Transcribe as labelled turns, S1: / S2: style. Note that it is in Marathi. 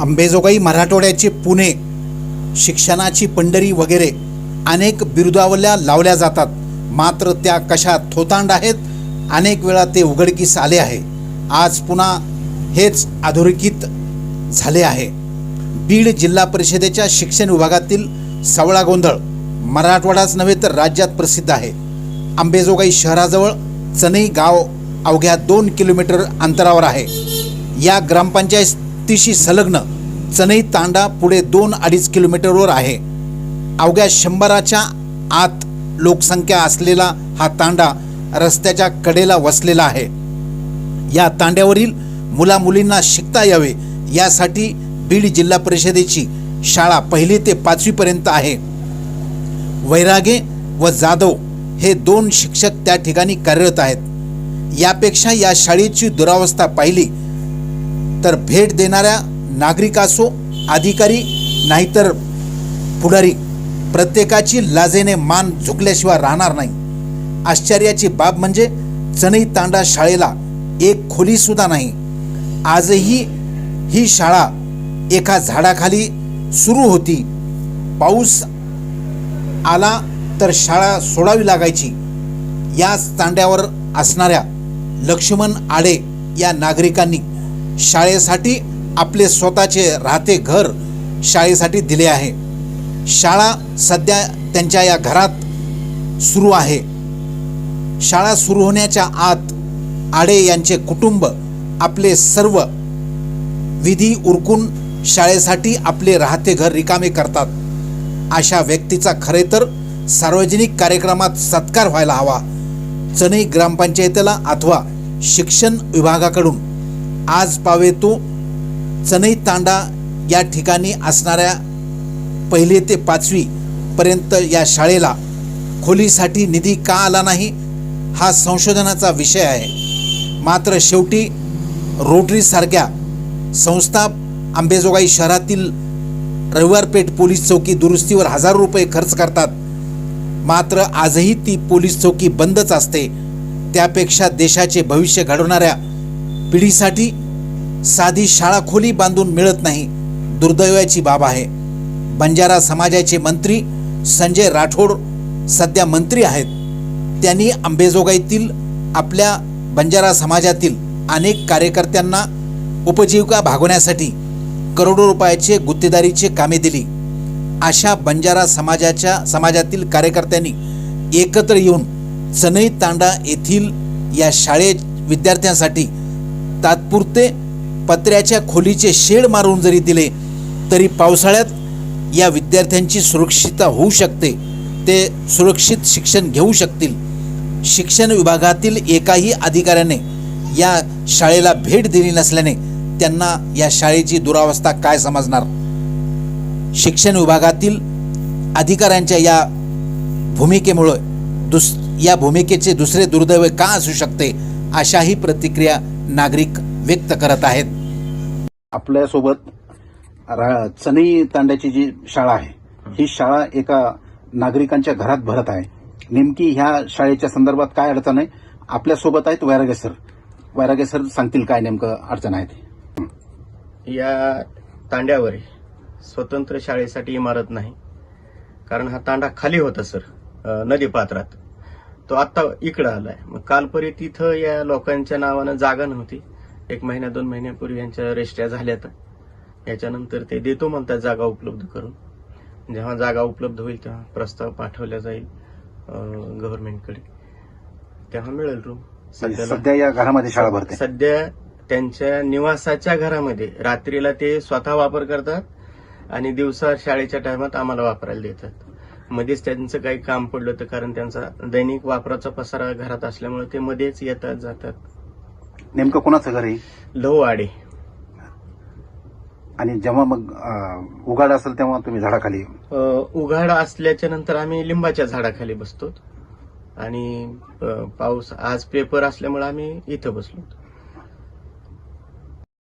S1: अंबेजोगाई मराठवाड्याचे पुणे शिक्षणाची पंढरी वगैरे अनेक बिरुदावल्या लावल्या जातात. मात्र त्या कशा थोतांड आहेत? अनेक वेळा ते उघडकीस आले आहे. आज पुन्हा हेच अधोरेखित झाले आहे. बीड जिल्हा परिषदेच्या शिक्षण विभागातील सवळा गोंधळ मराठवाडाच नव्हे तर राज्यात प्रसिद्ध आहे. अंबेजोगाई शहराजवळ चनई गाव अवघ्या दोन किलोमीटर अंतरावर आहे. या ग्रामपंचायत ग्रामपंचायतीशी संलग्न चनई तांडा पुढे दोन अडीच किलोमीटरवर आहे. अवघ्या शंभराच्या आत लोकसंख्या असलेला हा तांडा रस्त्याच्या कडेला वसलेला आहे. या तांड्यावरील मुला मुलींना शिकता यावे यासाठी बीड जिल्हा परिषदेची शाळा पहिली ते पाचवीपर्यंत आहे. वैरागे व जाधव हे दोन शिक्षक त्या ठिकाणी कार्यरत आहेत. यापेक्षा या शाळेची दुरावस्था पाहिली तर भेट देणाऱ्या नागरिक असो अधिकारी नाहीतर पुढारी प्रत्येकाची लाजेने मान झुकल्याशिवाय राहणार नाही. आश्चर्याची बाब म्हणजे चणई तांडा शाळेला एक खोलीसुद्धा नाही. आजही ही शाळा एका झाडाखाली सुरू होती. पाऊस आला तर शाळा सोडावी लागायची. याच तांड्यावर असणाऱ्या लक्ष्मण आडे या नागरिकांनी शाळेसाठी आपले स्वतःचे राहते घर शाळेसाठी दिले आहे. शाळा सध्या त्यांच्या या घरात सुरू आहे. शाळा सुरू होण्याच्या आत आडे यांचे कुटुंब आपले सर्व विधी उरकून शाळेसाठी आपले राहते घर रिकामे करतात. अशा व्यक्तीचा खरे तर सार्वजनिक कार्यक्रमात सत्कार व्हायला हवा. चणई ग्रामपंचायतीला अथवा शिक्षण विभागाकडून आज पावे तो. चनई तांडा या ठिकाणी असणाऱ्या पहिले ते पाचवी पर्यंत या शाळेला खोलीसाठी निधी का आला नाही हा संशोधनाचा विषय आहे. मात्र शेवटी रोटरीसारख्या संस्था आंबेजोगाई शहरातील रविवारपेठ पोलीस चौकी दुरुस्तीवर हजारो रुपये खर्च करतात. मात्र आजही ती पोलीस चौकी बंदच असते. त्यापेक्षा देशाचे भविष्य घडवणाऱ्या पिढीसाठी साधी शाळा खोली बांधून मिळत नाही दुर्दैवाची बाब आहे. बंजारा समाजाचे मंत्री संजय राठोड सध्या मंत्री आहेत. त्यांनी अंबेजोगाईतील आपल्या बंजारा समाजातील अनेक कार्यकर्त्यांना उपजीविका भागवण्यासाठी करोडो रुपयाचे गुत्तेदारीचे कामे दिली. अशा बंजारा समाजाच्या समाजातील कार्यकर्त्यांनी एकत्र येऊन चनई तांडा येथील या शाळेत विद्यार्थ्यांसाठी तात्पुरते पत्र्याच्या खोलीचे शेड मारून जरी दिले तरी पावसाळ्यात या विद्यार्थ्यांची सुरक्षितता होऊ शकते. ते सुरक्षित शिक्षण घेऊ शकतील. शिक्षण विभागातील एकाही अधिकाऱ्याने या शाळेला भेट दिली नसल्याने त्यांना या शाळेची दुरावस्था काय समजणार? शिक्षण विभागातील अधिकाऱ्यांच्या या भूमिकेमुळे दुस या भूमिकेचे दुसरे दुर्दैव का असू शकते? अशाही प्रतिक्रिया नागरिक व्यक्त करत आहेत.
S2: आपल्यासोबत रा- चनई तांड्याची जी शाळा आहे ही शाळा एका नागरिकांच्या घरात भरत आहे. नेमकी ह्या शाळेच्या संदर्भात काय अडचण आहे? आपल्यासोबत आहेत वैरागे सर वैरागे सर सांगतील काय नेमकं अडचण आहे ते?
S3: या तांड्यावर स्वतंत्र शाळेसाठी इमारत नाही. कारण हा तांडा खाली होता सर. अ, नदीपात्रात. तो आता इकडं आलाय. मग कालपरी तिथं या लोकांच्या नावानं जागा नव्हती. एक महिन्या दोन महिन्यापूर्वी यांच्या रेस्ट्या झाल्यात. याच्यानंतर ते देतो म्हणतात जागा उपलब्ध करून. जेव्हा जागा उपलब्ध होईल तेव्हा प्रस्ताव पाठवला जाईल गव्हर्नमेंटकडे तेव्हा मिळेल रूम
S2: सध्या या घरामध्ये शाळा भरते.
S3: सध्या त्यांच्या निवासाच्या घरामध्ये रात्रीला ते स्वतः वापर करतात आणि दिवसा शाळेच्या टायमात आम्हाला वापरायला देतात. मध्येच त्यांचं काही काम पडलं तर कारण त्यांचा दैनिक वापराचा पसारा घरात असल्यामुळे ते मध्येच येतात जातात.
S2: नेमकं कोणाचं घर आहे?
S3: लहू आडे
S2: आणि जेव्हा मग उघाड असेल तेव्हा तुम्ही झाडाखाली?
S3: उघाड असल्याच्या नंतर आम्ही लिंबाच्या झाडाखाली बसतो. आणि पाऊस आज पेपर असल्यामुळे आम्ही इथं बसलो